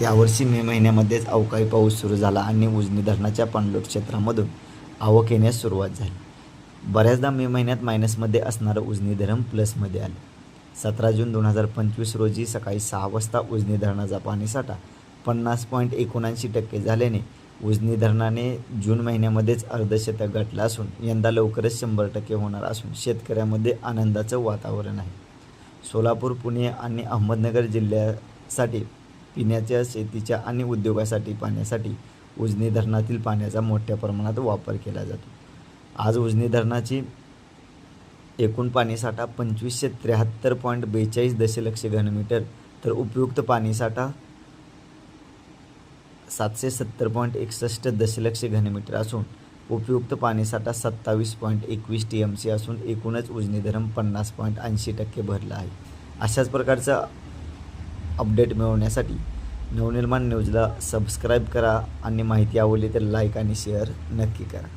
यावर्षी मे महिन्यामध्येच अवकाळी पाऊस सुरू झाला आणि उजनी धरणाच्या पाणलोट क्षेत्रामधून आवक येण्यास सुरुवात झाली. बऱ्याचदा मे महिन्यात मायनसमध्ये असणारं उजनी धरण प्लसमध्ये आलं. सतरा जून दोन हजार पंचवीस रोजी सकाळी सहा वाजता उजनी धरणाचा पाणीसाठा पन्नास पॉईंट एकोणऐंशी टक्के झाल्याने उजनी धरणाने जून महिन्यामध्येच अर्धशतक गाठलं असून यंदा लवकरच शंभर टक्के होणार असून शेतकऱ्यामध्ये आनंदाचं वातावरण आहे. सोलापूर पुणे आणि अहमदनगर जिल्ह्यासाठी पिण्याच्या शेतीच्या आणि उद्योगासाठी पाण्यासाठी उजनी धरणातील पाण्याचा मोठ्या प्रमाणात वापर केला जातो. आज उजनी धरणाची एकूण पाणीसाठा पंचवीसशे त्र्याहत्तर पॉईंट बेचाळीस दशलक्ष घनमीटर तर उपयुक्त पाणीसाठा सातशे सत्तर पॉईंट एकसष्ट दशलक्ष घनमीटर असून उपयुक्त पाणीसाठा सत्तावीस पॉईंट एकवीस टी एम सी असून एकूणच उजनी धरण पन्नास पॉईंट ऐंशी टक्के भरलं आहे. अशाच प्रकारचं अपडेट मिळवण्यासाठी नवनिर्माण न्यूजला सबस्क्राईब करा आणि माहिती आवडली तर लाईक आणि शेअर नक्की करा.